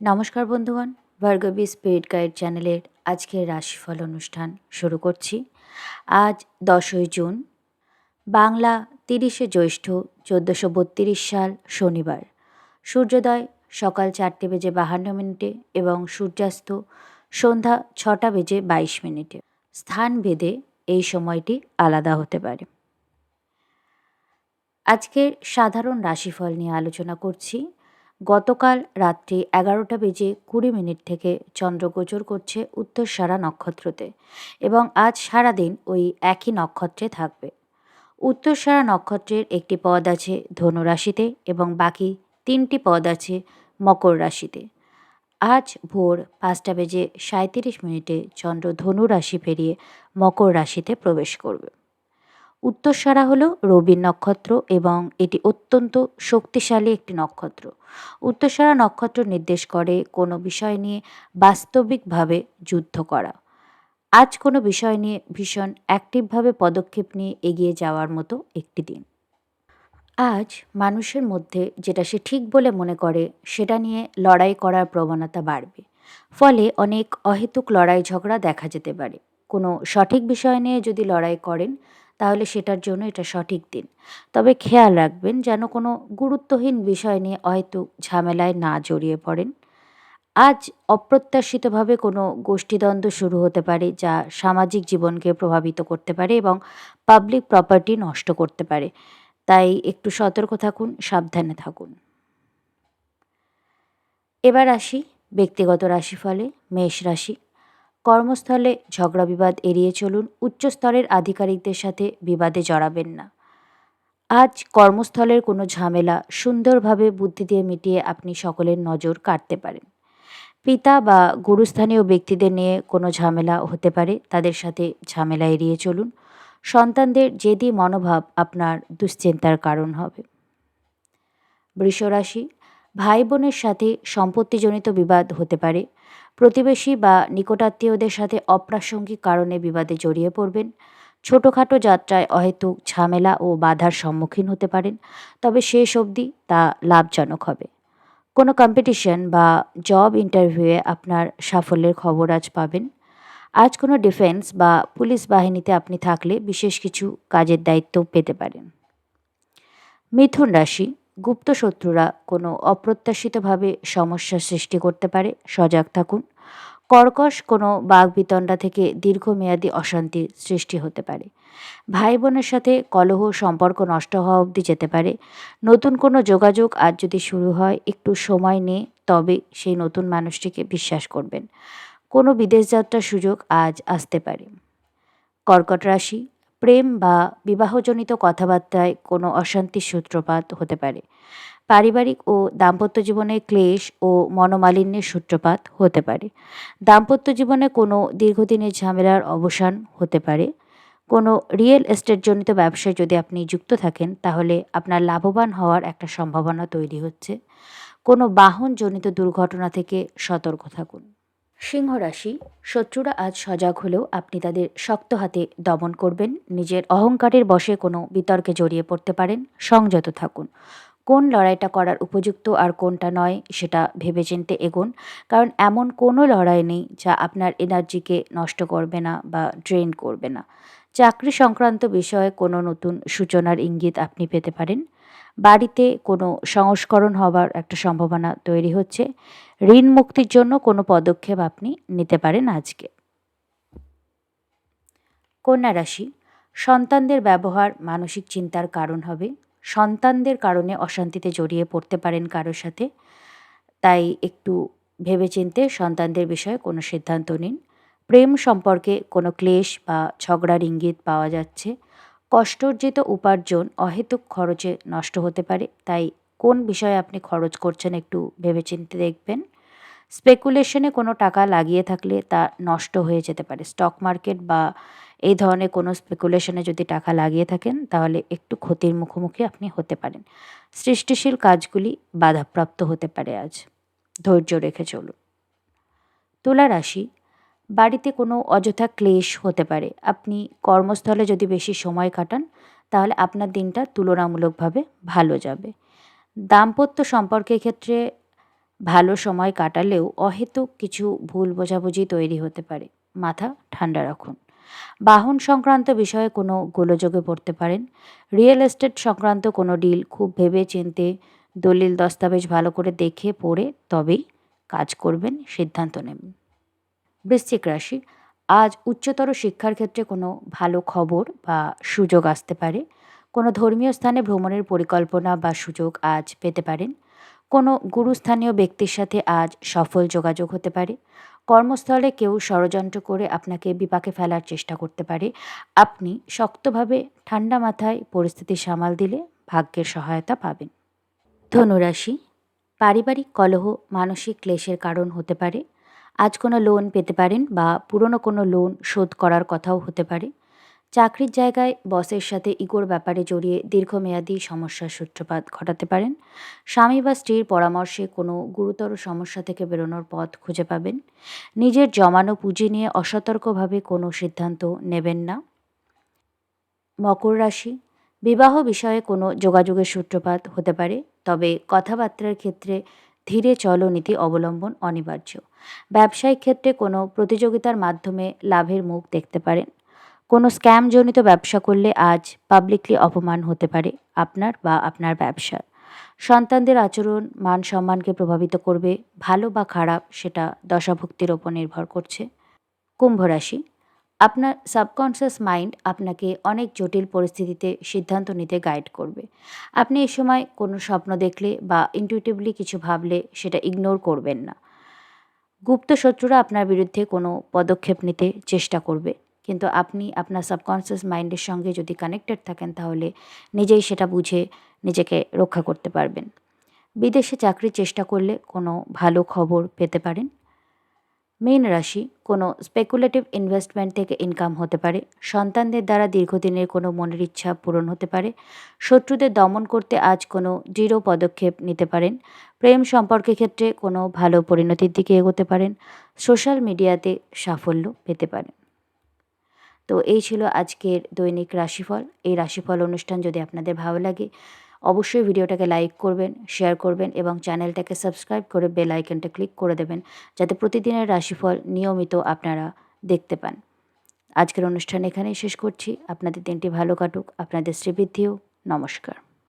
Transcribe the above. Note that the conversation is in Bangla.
নমস্কার বন্ধুগণ, ভার্গবী স্পিরিট গাইড চ্যানেলের আজকের রাশিফল অনুষ্ঠান শুরু করছি। আজ দশই জুন, বাংলা তিরিশে জ্যৈষ্ঠ চোদ্দোশো বত্রিশ সাল শনিবার। সূর্যোদয় সকাল চারটে বেজে বাহান্ন মিনিটে এবং সূর্যাস্ত সন্ধ্যা ছটা বেজে বাইশ মিনিটে। স্থান ভেদে এই সময়টি আলাদা হতে পারে। আজকের সাধারণ রাশিফল নিয়ে আলোচনা করছি। গতকাল রাত্রি এগারোটা বেজে কুড়ি মিনিট থেকে চন্দ্র গোচর করছে উত্তরসারা নক্ষত্রতে এবং আজ সারাদিন ওই একই নক্ষত্রে থাকবে। উত্তরসারা নক্ষত্রের একটি পদ আছে ধনু রাশিতে এবং বাকি তিনটি পদ আছে মকর রাশিতে। আজ ভোর পাঁচটা বেজে সাঁত্রিশ মিনিটে চন্দ্র ধনু রাশি পেরিয়ে মকর রাশিতে প্রবেশ করবে। উত্তরসারা হলো রবির নক্ষত্র এবং এটি অত্যন্ত শক্তিশালী একটি নক্ষত্র। উত্তরসারা নক্ষত্র নির্দেশ করে কোনো বিষয় নিয়ে বাস্তবিকভাবে যুদ্ধ করা। আজ কোনো বিষয় নিয়ে ভীষণ অ্যাক্টিভভাবে পদক্ষেপ নিয়ে এগিয়ে যাওয়ার মতো একটি দিন। আজ মানুষের মধ্যে যেটা সে ঠিক বলে মনে করে, সেটা নিয়ে লড়াই করার প্রবণতা বাড়বে। ফলে অনেক অহেতুক লড়াই ঝগড়া দেখা যেতে পারে। কোনো সঠিক বিষয় নিয়ে যদি লড়াই করেন তাহলে সেটার জন্য এটা সঠিক দিন। তবে খেয়াল রাখবেন যেন কোনো গুরুত্বহীন বিষয় নিয়ে হয়তো ঝামেলায় না জড়িয়ে পড়েন। আজ অপ্রত্যাশিতভাবে কোনো গোষ্ঠীদ্বন্দ্ব শুরু হতে পারে যা সামাজিক জীবনকে প্রভাবিত করতে পারে এবং পাবলিক প্রপার্টি নষ্ট করতে পারে। তাই একটু সতর্ক থাকুন, সাবধানে থাকুন। এবার আসি ব্যক্তিগত রাশিফলে মেষ রাশি। কর্মস্থলে ঝগড়া বিবাদ এড়িয়ে চলুন, উচ্চস্তরের আধিকারিকদের সাথে বিবাদে জড়াবেন না। আজ কর্মস্থলের কোনো ঝামেলা সুন্দরভাবে বুদ্ধি দিয়ে মিটিয়ে আপনি সকলের নজর কাটতে পারেন। পিতা বা গুরুস্থানীয় ব্যক্তিদের নিয়ে কোনো ঝামেলা হতে পারে, তাদের সাথে ঝামেলা এড়িয়ে চলুন। সন্তানদের জেদি মনোভাব আপনার দুশ্চিন্তার কারণ হবে। বৃষরাশি ভাই বোনের সাথে সম্পত্তিজনিত বিবাদ হতে পারে। প্রতিবেশী বা নিকটাত্মীয়দের সাথে অপ্রাসঙ্গিক কারণে বিবাদে জড়িয়ে পড়বেন। ছোটোখাটো যাত্রায় অহেতুক ঝামেলা ও বাধার সম্মুখীন হতে পারেন, তবে শেষ অবধি তা লাভজনক হবে। কোনো কম্পিটিশন বা জব ইন্টারভিউয়ে আপনার সাফল্যের খবর আজ পাবেন। আজ কোনো ডিফেন্স বা পুলিশ বাহিনীতে আপনি থাকলে বিশেষ কিছু কাজের দায়িত্ব পেতে পারেন। মিথুন রাশি গুপ্ত শত্রুরা কোনো অপ্রত্যাশিতভাবে সমস্যার সৃষ্টি করতে পারে, সজাগ থাকুন। কর্কশ কোনো বাঘবিতণ্ডা থেকে দীর্ঘমেয়াদী অশান্তির সৃষ্টি হতে পারে। ভাই বোনের সাথে কলহ সম্পর্ক নষ্ট হওয়া অবধি যেতে পারে। নতুন কোনো যোগাযোগ আজ যদি শুরু হয়, একটু সময় নিয়ে তবে সেই নতুন মানুষটিকে বিশ্বাস করবেন। কোনো বিদেশ যাত্রার সুযোগ আজ আসতে পারে। কর্কট রাশি প্রেম বা বিবাহজনিত কথাবার্তায় কোনো অশান্তির সূত্রপাত হতে পারে। পারিবারিক ও দাম্পত্য জীবনে ক্লেশ ও মনোমালিন্যের সূত্রপাত হতে পারে। দাম্পত্য জীবনে কোনো দীর্ঘদিনের ঝামেলার অবসান হতে পারে। কোনো রিয়েল এস্টেটজনিত ব্যবসায় যদি আপনি যুক্ত থাকেন, তাহলে আপনার লাভবান হওয়ার একটা সম্ভাবনা তৈরি হচ্ছে। কোনো বাহনজনিত দুর্ঘটনা থেকে সতর্ক থাকুন। সিংহ রাশি, শত্রুরা আজ সজাগ হলেও আপনি তাদের শক্ত হাতে দমন করবেন। নিজের অহংকারের বশে কোনো বিতর্কে জড়িয়ে পড়তে পারেন। সংযত থাকুন। কোন লড়াইটা করার উপযুক্ত আর কোনটা নয়, সেটা ভেবেচিন্তে এগোন। কারণ এমন কোনো লড়াই নেই যা আপনার এনার্জিকে নষ্ট করবে না বা ড্রেন করবে না। চাকরি সংক্রান্ত বিষয়ে কোনো নতুন সূচনার ইঙ্গিত আপনি পেতে পারেন। বাড়িতে কোনো সংস্করণ হবার একটা সম্ভাবনা তৈরি হচ্ছে। ঋণ মুক্তির জন্য কোনো পদক্ষেপ আপনি নিতে পারেন আজকে। কন্যা রাশি, সন্তানদের ব্যবহার মানসিক চিন্তার কারণ হবে। সন্তানদের কারণে অশান্তিতে জড়িয়ে পড়তে পারেন কারোর সাথে। তাই একটু ভেবেচিন্তে সন্তানদের বিষয়ে কোনো সিদ্ধান্ত নিন। প্রেম সম্পর্কে কোনো ক্লেশ বা ঝগড়ার ইঙ্গিত পাওয়া যাচ্ছে। কষ্টর্জিত উপার্জন অহেতুক খরচে নষ্ট হতে পারে। তাই কোন বিষয়ে আপনি খরচ করছেন একটু ভেবেচিন্তে দেখবেন। স্পেকুলেশনে কোনো টাকা লাগিয়ে থাকলে তা নষ্ট হয়ে যেতে পারে। স্টক মার্কেট বা এই ধরনের কোনো স্পেকুলেশনে যদি টাকা লাগিয়ে থাকেন, তাহলে একটু ক্ষতির মুখোমুখি আপনি হতে পারেন। সৃষ্টিশীল কাজগুলি বাধাপ্রাপ্ত হতে পারে আজ। ধৈর্য রেখে চলুন। তুলা রাশি বাড়িতে কোনো অযথা ক্লেশ হতে পারে। আপনি কর্মস্থলে যদি বেশি সময় কাটান, তাহলে আপনার দিনটা তুলনামূলকভাবে ভালো যাবে। দাম্পত্য সম্পর্কের ক্ষেত্রে ভালো সময় কাটালেও অহেতুক কিছু ভুল বোঝাবুঝি তৈরি হতে পারে। মাথা ঠান্ডা রাখুন। বাহন সংক্রান্ত বিষয়ে কোনো গোলযোগে পড়তে পারেন। রিয়েল এস্টেট সংক্রান্ত কোনো ডিল খুব ভেবে চিনতে দলিল, দস্তাবেজ ভালো করে দেখে পড়ে তবেই কাজ করবেন, সিদ্ধান্ত নেবেন। বৃশ্চিক রাশি। আজ উচ্চতর শিক্ষার ক্ষেত্রে কোনো ভালো খবর বা সুযোগ আসতে পারে। কোনো ধর্মীয় স্থানে ভ্রমণের পরিকল্পনা বা সুযোগ আজ পেতে পারেন। কোনো গুরুস্থানীয় ব্যক্তির সাথে আজ সফল যোগাযোগ হতে পারে। কর্মস্থলে কেউ ষড়যন্ত্র করে আপনাকে বিপাকে ফেলার চেষ্টা করতে পারে। আপনি শক্তভাবে ঠান্ডা মাথায় পরিস্থিতি সামাল দিলে ভাগ্যের সহায়তা পাবেন। ধনুরাশি, পারিবারিক কলহ, মানসিক ক্লেশের কারণ হতে পারে। আজ কোনো লোন পেতে পারেন বা পুরনো কোনো লোন শোধ করার কথাও হতে পারে। চাকরির জায়গায় বসের সাথে ইগোর ব্যাপারে জড়িয়ে দীর্ঘমেয়াদী সমস্যার সূত্রপাত ঘটাতে পারেন। স্বামী বা স্ত্রীর পরামর্শে কোনো গুরুতর সমস্যা থেকে বেরোনোর পথ খুঁজে পাবেন। নিজের জমানো পুঁজি নিয়ে অসতর্কভাবে কোনো সিদ্ধান্ত নেবেন না। মকর রাশি, বিবাহ বিষয়ে কোনো যোগাযোগের সূত্রপাত হতে পারে, তবে কথাবার্তার ক্ষেত্রে ধীরে চলনীতি অবলম্বন অনিবার্য। ব্যবসায়িক ক্ষেত্রে কোনো প্রতিযোগিতার মাধ্যমে লাভের মুখ দেখতে পারেন। কোনো স্ক্যামজনিত ব্যবসা করলে আজ পাবলিকলি অপমান হতে পারে আপনার বা আপনার ব্যবসার। সন্তানদের আচরণ, মান সম্মানকে প্রভাবিত করবে, ভালো বা খারাপ সেটা দশাভক্তির ওপর নির্ভর করছে। কুম্ভ রাশি আপনার সাবকনসিয়াস মাইন্ড আপনাকে অনেক জটিল পরিস্থিতিতে সিদ্ধান্ত নিতে গাইড করবে। আপনি এই সময় কোনো স্বপ্ন দেখলে বা ইনটিউটিভলি কিছু ভাবলে সেটা ইগনোর করবেন না। গুপ্ত শত্রুরা আপনার বিরুদ্ধে কোনো পদক্ষেপ নিতে চেষ্টা করবে। কিন্তু আপনি আপনার সাবকনসিয়াস মাইন্ডের সঙ্গে যদি কানেক্টেড থাকেন তাহলে নিজেই সেটা বুঝে নিজেকে রক্ষা করতে পারবেন। বিদেশে চাকরির চেষ্টা করলে কোনো ভালো খবর পেতে পারেন। মেন রাশি কোনো স্পেকুলেটিভ ইনভেস্টমেন্ট থেকে ইনকাম হতে পারে, সন্তানদের দ্বারা দীর্ঘদিনের কোনো মনের ইচ্ছা পূরণ হতে পারে, শত্রুদের দমন করতে আজ কোনো দৃঢ় পদক্ষেপ নিতে পারেন, প্রেম সম্পর্কের ক্ষেত্রে কোনো ভালো পরিণতির দিকে এগোতে পারেন সোশ্যাল মিডিয়াতে সাফল্য পেতে পারেন। তো এই ছিল আজকের দৈনিক রাশিফল। এই রাশিফল অনুষ্ঠান যদি আপনাদের ভালো লাগে অবশ্যই ভিডিওটাকে লাইক করবেন, শেয়ার করবেন এবং চ্যানেলটাকে সাবস্ক্রাইব করে বেল আইকনটা ক্লিক করে দেবেন যাতে প্রতিদিনের রাশিফল নিয়মিত আপনারা দেখতে পান। আজকের অনুষ্ঠান এখানেই শেষ করছি। আপনাদের দিনটি ভালো কাটুক। আপনাদের শ্রীবৃদ্ধিও। নমস্কার।